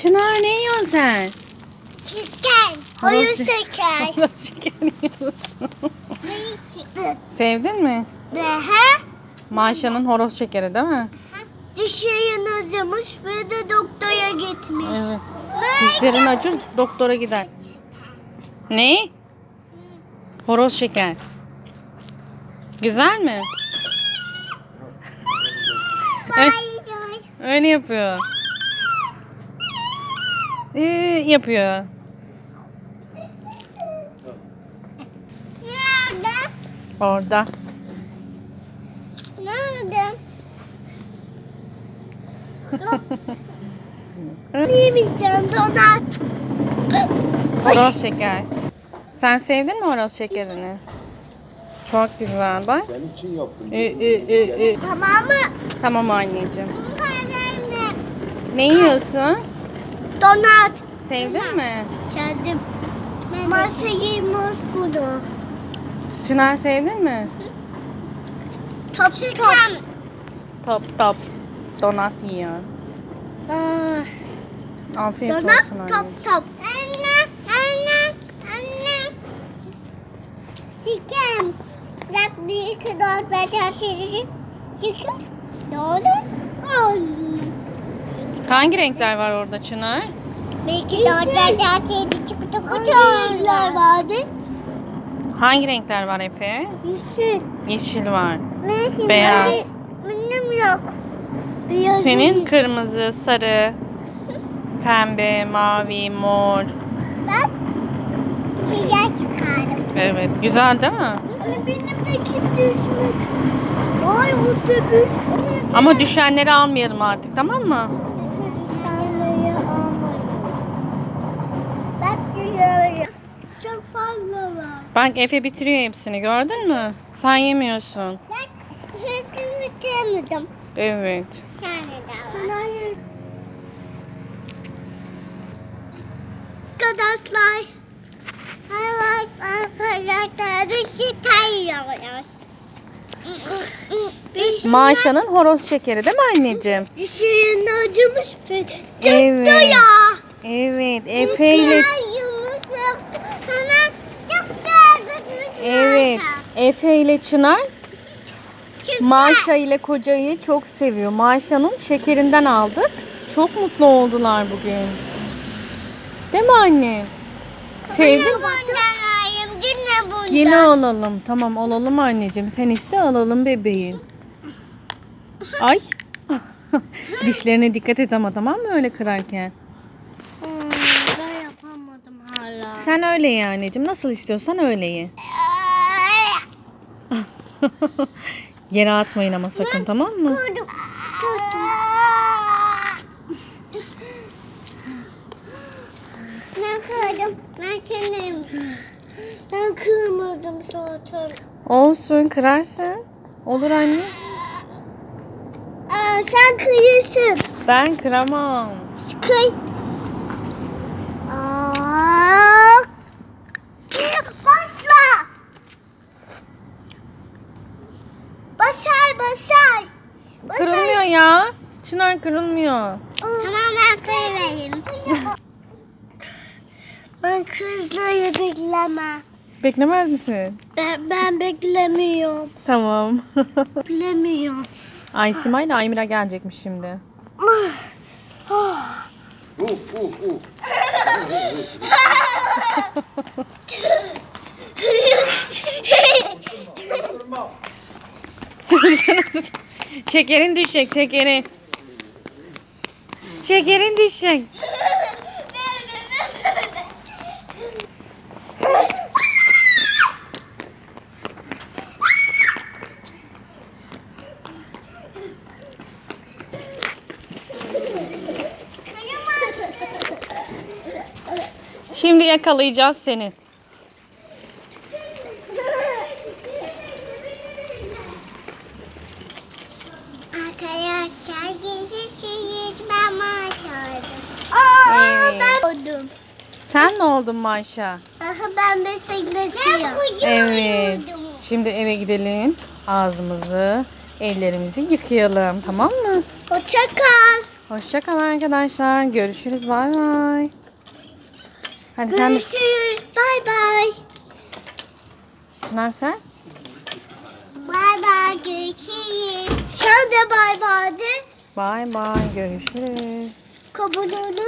Çınar ne yiyorsun sen? Şeker. Hayır Horoz- şeker. Horoz şekeri yiyorsun. Hayır şeker. Sevdin mi? He? Maşa'nın horoz şekeri değil mi? Dişlerini acımış ve de doktora gitmiş. Evet. Dişlerin acır doktora gider. Ne? Horoz şeker. Güzel mi? Eh. Öyle yapıyor. Yapıyor. Nerede? Orada. Nerede? Yemeyeceğim donat. horoz şeker. Sen sevdin mi horoz şekerini? Çok güzel bak. Senin için yaptım. Ü, ü, ü, ü. Tamam mı? Tamam anneciğim. Anne. Ne yiyorsun? Donat. Sevdin mi? Kendim. Masa yiymiş bunu. Çınar sevdin mi? Top top. Top top. Donat yiyor. Ah, Afiyet Donat olsun top anneciğim. top. Anne, anne, anne. Chicken. Bırak bir iki dört beş altı yedi. Chicken. Doğru. Oldu. Hangi renkler var orada Çınar? Bir iki dört beş altı yedi çıktı kutular vardı. Hangi renkler var Efe? Yeşil. Yeşil var. Ne? Beyaz. Benim yok. Beyaz Senin değil. kırmızı, sarı, pembe, mavi, mor. Bak. Siyah çıkardım. Evet. Güzel değil mi? Anne benim de kim düşmüş? Vay otobüs. Ama düşenleri almayalım artık tamam mı? Düşenleri almayın. Çok fazla var. Bak Efe bitiriyor hepsini gördün mü? Sen yemiyorsun. Bak hepsini bitiremedim. Evet. Bir tane daha var. Arkadaşlar. Evet arkadaşlar. Bir şey kayıyoruz. Bir şey Maşa'nın horoz şekeri değil mi anneciğim? Dişlerini acımış ve Evet. ya. Evet. Efe ile. Hemen Evet. Efe ile Çınar Maşa ile kocayı çok seviyor. Maşa'nın şekerinden aldık. Çok mutlu oldular bugün. Değil mi anne? Sevdin mi? bundan. Yine alalım. Tamam alalım anneciğim. Sen iste alalım bebeğim. Ay. Dişlerine dikkat et ama tamam mı öyle kırarken? Sen öyle ye anneciğim. Nasıl istiyorsan öyle ye. Yere atmayın ama sakın tamam mı? Kurdum. Ben kırdım. Ben kendim. Ben kırmadım zaten. Olsun kırarsın. Olur anne. Aa, sen kıyırsın. Ben kıramam. Kıy. Aa, Başla. Başar başar. Başar. Kırılmıyor ya. Çınar kırılmıyor. Tamam ben kıyıvereyim. ben kızları bekleme. Beklemez misin? Ben, ben beklemiyorum. Tamam. Beklemiyorum. Ay Simay ile Aymira gelecekmiş şimdi. Uh, uh, uh. Kırma. şekerin düşecek şekerin. Şekerin düşecek. Şimdi yakalayacağız seni. Arkadaşlar geçirsiniz ben maşallah. Aa Evet. ben oldum. Sen mi oldun Maşa? Aha ben. Ben Evet. Şimdi eve gidelim. Ağzımızı, ellerimizi yıkayalım. Tamam mı? Hoşça kal. Hoşçakal arkadaşlar. Görüşürüz. Bay bay. Hadi sen de Görüşürüz. Bay bay. Çınar sen. Bay bay. Görüşürüz. Sen de bay bay de. Bay bay. Görüşürüz. Kabul olun.